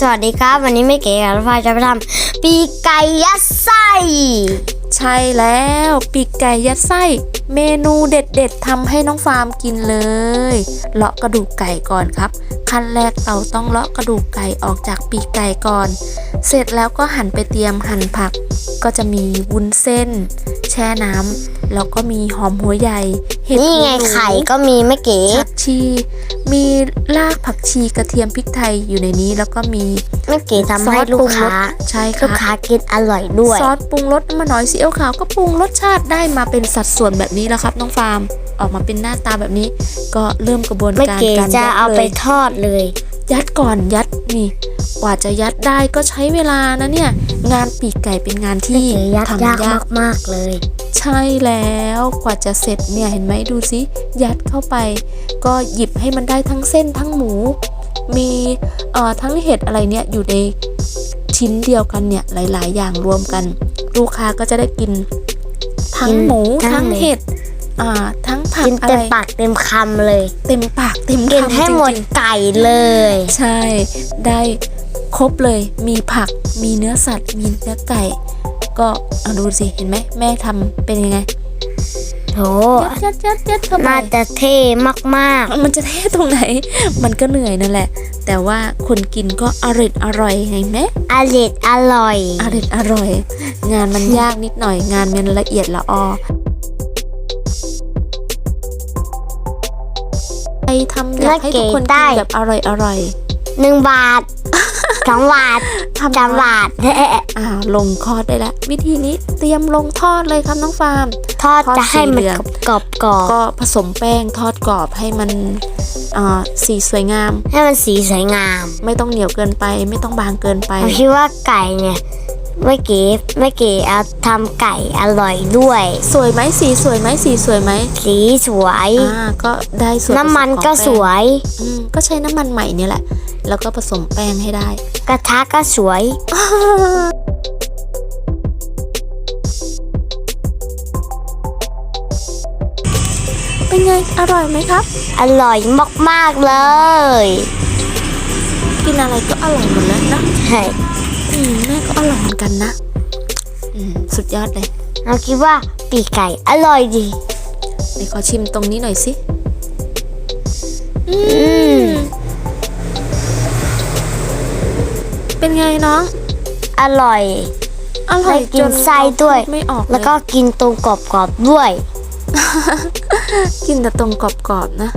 สวัสดีครับ วันนี้ไม่เก๋กับฟ้าจะไปทำปีกไก่ยัดไส้ใช่แล้วปีกไก่ยัดไส้ เมนูเด็ดๆทำให้น้องฟาร์มกินเลย เลาะกระดูกไก่ก่อนครับ ขั้นแรกเราต้องเลาะกระดูกไก่ออกจากปีกไก่ก่อน เสร็จแล้วก็หั่นไปเตรียมหั่นผัก ก็จะมีวุ้นเส้น แช่น้ำแล้วก็มีหอมหัวใหญ่ เห็ดนี่ไงหูหนูไข่ก็มีไม่เก๋ผักชี มีรากผักชีกระเทียมพริกไทยอยู่ในนี้แล้วก็มีไม่เก๋ทำให้ซอสลูปรุกงรค้าสใช่ลูกค่ะค้ากินอร่อยด้วย ซอสปรุงรสมาหน่อยซีอิ๊วขาวก็ปรุงรสชาติได้มาเป็นสัดส่วนแบบนี้แล้วครับน้องฟาร์มออกมาเป็นหน้าตาแบบนี้ ก็เริ่มกระบวนไม่การเก๋การจะยัดเอาเลไปยทอดเลย ยัดก่อนยัดนี่กว่าจะยัดได้ก็ใช้เวลานะเนี่ย งานปีกไก่เป็นงานไม่ที่เก๋ยัดทำยากยากมากๆเลย ใช่แล้วกว่าจะเสร็จเนี่ยเห็นไหมดูสิยัดเข้าไป ก็หยิบให้มันได้ทั้งเส้นทั้งหมู มีเอ่อทั้งเห็ดอะไรเนี่ยอยู่ในชิ้นเดียวกันเนี่ยหลาย ๆ อย่างรวมกัน ลูกค้าก็จะได้กิน ทั้งกินหมูทั้งทั้งหมูเห็ดอ่าทั้งผักกินอะเต็ไรมปากเต็มคำเลย เต็มปากเต็มกินคำให้หมดจริงไก่เลย ๆใช่ ได้ครบเลยมีผักมีเนื้อสัตว์มีเนื้อไก่ ก็เอาดูสิเห็นไหมแม่ทำเป็นยังไงโถยัดยัดยัดเข้าไป น่าจะเท่มาก มันจะเท่ตรงไหน มันก็เหนื่อยนั่นแหละ แต่ว่าคนกินก็อร่อยอร่อยเห็นไหมๆอร่อยอร่อย อร่อยอร่อย งานมันยากนิดหน่อย งานมันละเอียดละออไปทำอยากให้ทุกคนกินแบบอร่อยอร่อยหนึ่งบาท สองบาททำสามบาทอ่าลงทอดได้แล้ววิธีนี้เตรียมลงทอดเลยครับน้องฟาร์มทอดทอดจะให้มันสีเหลืองกรอบกรอบก็ผสมแป้งทอดกรอบให้มันอ่าสีสวยงามๆให้มันสีสวยงาม ไม่ต้องเหนียวเกินไป ไม่ต้องบางเกินไปผมคิดว่าไก่เนี่ย ไม่เก๋ไม่เก๋เอาทำไก่อร่อยด้วย สวยไหมสีสวยไหมสีสวยไหมสีสวยอ่าก็ได้ส่วนผสน้ำมันของก็แป้งสวยอืมก็ใช้น้ำมันใหม่เนี่ยแหละ แล้วก็ผสมแป้งให้ได้ กระทะก็สวยเป็นไง อร่อยไหมครับ อร่อยมาก ๆ เลย กินอะไรก็อร่อยหมดแล้วนะใช่อืมแม่ก็ อร่อยเหมือนกันนะอืมสุดยอดเลยเราคิดว่าปีกไก่อร่อยดีเดี๋ยวขอชิมตรงนี้หน่อยสิ อือืมมเป็นไงน้อง อร่อย อร่อยได้กินจนไส้ด้วยเราพูไม่ออกเยแล้วก็กินตรงกรอบๆด้วย กินแต่ตรงกรอบๆนะ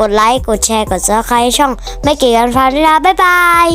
กดไลค์ กดแชร์ กดซับสไครต์ช่อง ไม่เก๋กันฟ้าด้วยนะบ๊ายบาย